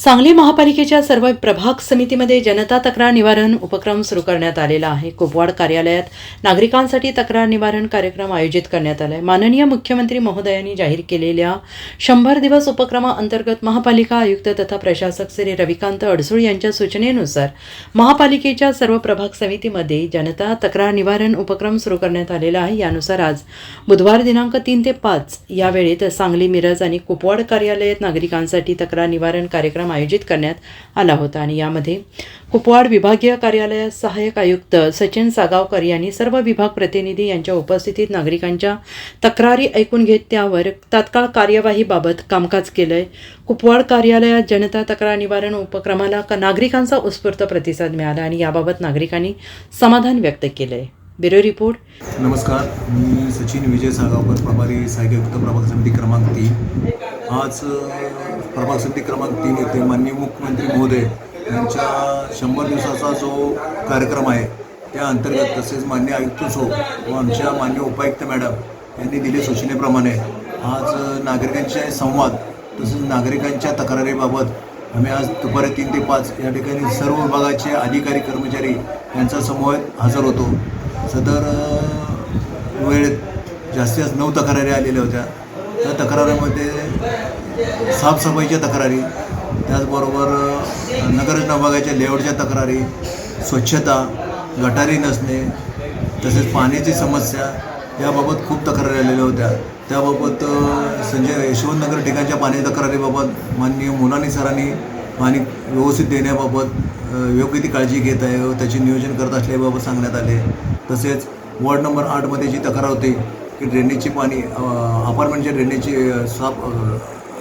सांगली महापालिकेच्या सर्व प्रभाग समितीमध्ये जनता तक्रार निवारण उपक्रम सुरू करण्यात आलेला आहे. कुपवाड कार्यालयात नागरिकांसाठी तक्रार निवारण कार्यक्रम आयोजित करण्यात आला आहे माननीय मुख्यमंत्री महोदयांनी जाहीर केलेल्या शंभर दिवस उपक्रमाअंतर्गत महापालिका आयुक्त तथा प्रशासक श्री रविकांत अडसूळ यांच्या सूचनेनुसार महापालिकेच्या सर्व प्रभाग समितीमध्ये जनता तक्रार निवारण उपक्रम सुरू करण्यात आलेला आहे. यानुसार आज बुधवार दिनांक तीन ते पाच या वेळेत सांगली मिरज आणि कुपवाड कार्यालयात नागरिकांसाठी तक्रार निवारण कार्यक्रम आयोजित करण्यात आला होता. आणि यामध्ये कुपवाड विभागीय कार्यालयात सहाय्यक आयुक्त सचिन सागावकर यांनी सर्व विभाग प्रतिनिधी यांच्या उपस्थितीत नागरिकांच्या तक्रारी ऐकून घेत त्यावर तात्काळ कार्यवाहीबाबत कामकाज केलंय. कुपवाड कार्यालयात जनता तक्रार निवारण उपक्रमाला नागरिकांचा उत्स्फूर्त प्रतिसाद मिळाला आणि याबाबत नागरिकांनी समाधान व्यक्त केलंय. Bureau report. नमस्कार मी सचिन विजय सागावकर प्रभारी सहाय्ययुक्त प्रभाग समिती क्रमांक तीन. आज प्रभाग समिती क्रमांक तीन येथे माननीय मुख्यमंत्री महोदय यांच्या शंभर दिवसाचा जो कार्यक्रम आहे त्या अंतर्गत तसेच मान्य आयुक्त सो व आमच्या मान्य उपायुक्त मॅडम यांनी दिले सूचनेप्रमाणे आज नागरिकांचे संवाद तसेच नागरिकांच्या तक्रारीबाबत आम्ही आज दुपारी तीन ते पाच या ठिकाणी सर्व विभागाचे अधिकारी कर्मचारी यांचा समूहात हजर होतो. सदर वेळेत जास्तीत जास्त नऊ तक्रारी आलेल्या होत्या. त्या तक्रारीमध्ये साफसफाईच्या तक्रारी त्याचबरोबर अ, नगररचना विभागाच्या लेआउटच्या तक्रारी स्वच्छता गटारी नसणे तसेच पाण्याची समस्या याबाबत खूप तक्रारी आलेल्या होत्या. त्याबाबत संजय संजय यशवंतनगर ठिकाणच्या पाणी तक्रारीबाबत माननीय मुलानी सरांनी पाणी व्यवस्थित देण्याबाबत योग्य ती काळजी घेत आहे व त्याचे नियोजन करत असल्याबाबत सांगण्यात आले. तसेच वॉर्ड नंबर आठमध्ये जी तक्रार होती की ड्रेनेजची पाणी अपार्टमेंटच्या ड्रेनेजची साफ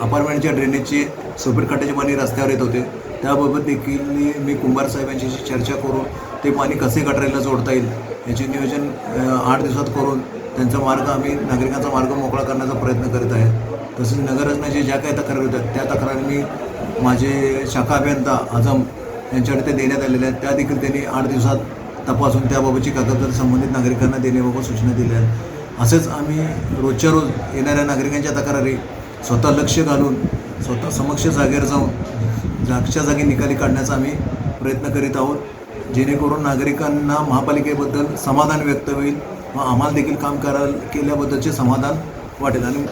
अपार्टमेंटच्या ड्रेनेजची सोपेटकाट्याचे पाणी रस्त्यावर येत होते. त्याबाबत देखील मी कुंभार साहेब यांच्याशी चर्चा करून ते पाणी कसे गटरेला जोडता येईल याचे नियोजन आठ दिवसात करून त्यांचा मार्ग आम्ही नागरिकांचा मार्ग मोकळा करण्याचा प्रयत्न करत आहे. तसेच नगररचनेच्या ज्या काही तक्रारी होत्या त्या तक्रारी मी माझे शाखा अभियंता आझम यांच्याकडे ते देण्यात आलेल्या आहेत. त्या देखील त्यांनी आठ दिवसात तपासून त्याबाबतची कागदपत्र संबंधित नागरिकांना देण्याबाबत सूचना दिल्या आहेत. असेच आम्ही रोजच्या रोज येणाऱ्या नागरिकांच्या तक्रारी स्वतः लक्ष घालून स्वतः समक्ष जागेवर जाऊन जागच्या जागी निकाली काढण्याचा आम्ही प्रयत्न करीत आहोत. जेणेकरून नागरिकांना महापालिकेबद्दल समाधान व्यक्त होईल व आम्हाला देखील काम करा केल्याबद्दलचे समाधान वाटेल. आणि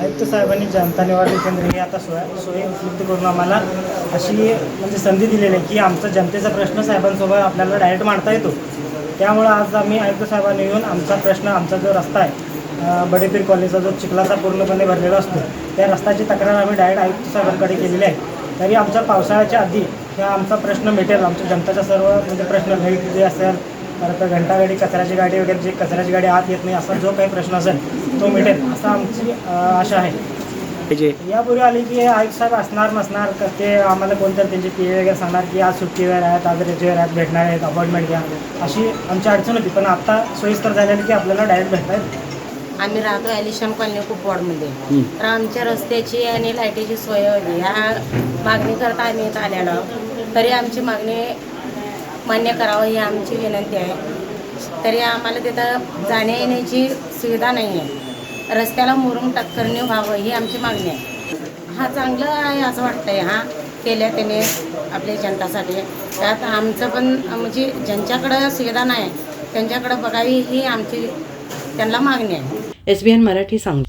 आयुक्त साहेबांनी जनता निवारण केंद्र हे आता सोय सोयी उपलब्ध करून आम्हाला अशी म्हणजे संधी दिलेली आहे की आमचा जनतेचा प्रश्न साहेबांसोबत आपल्याला डायरेक्ट मांडता येतो. त्यामुळं आज आम्ही आयुक्त साहेबांनी येऊन आमचा प्रश्न आमचा जो रस्ता आहे बडेपीर कॉलेजचा जो चिखलाचा पूर्णपणे भरलेला असतो त्या रस्त्याची तक्रार आम्ही डायरेक्ट आयुक्त साहेबांकडे केलेली आहे. तरी आमच्या पावसाळ्याच्या आधी हा आमचा प्रश्न मिटेल. आमच्या जनताचा सर्व म्हणजे प्रश्न भेट जे असेल परत घंटागाडी कचऱ्याची गाडी वगैरे जी कचऱ्याची गाडी आत येत नाही असा जो काही प्रश्न असेल तो मिटेल असं आमची आशा आहे. यापूर्वी आली की आयुक्त साहेब असणार नसणार ते आम्हाला कोणतं त्यांचे पी वगैरे सांगणार की आज सुट्टीवर आहेत आज रेजेवर आहेत भेटणार आहेत अपॉइंटमेंट घ्या. अशी आमची अडचण होती पण आता सोयीस्कर झालेली की आपल्याला डायरेक्ट भेटता येईल. आम्ही राहतो ॲलिशन कॉलनी कुपवाडमध्ये तर आमच्या रस्त्याची आणि लाईटीची सोय होती. ह्या मागणी करता आम्ही इथं आलेलो तरी आमची मागणी मान्य करावं ही आमची विनंती आहे. तरी आम्हाला तिथं जाण्या येण्याची सुविधा नाही आहे. रस्त्याला मुरुम टक्करने व्हावं ही आमची मागणी आहे. हा चांगलं आहे असं वाटतंय. हा केल्या त्याने आपल्या जनतासाठी. त्यात आमचं पण म्हणजे ज्यांच्याकडं सुविधा नाही त्यांच्याकडं बघावी ही आमची त्यांना मागणी आहे. एस बी एन मराठी सांग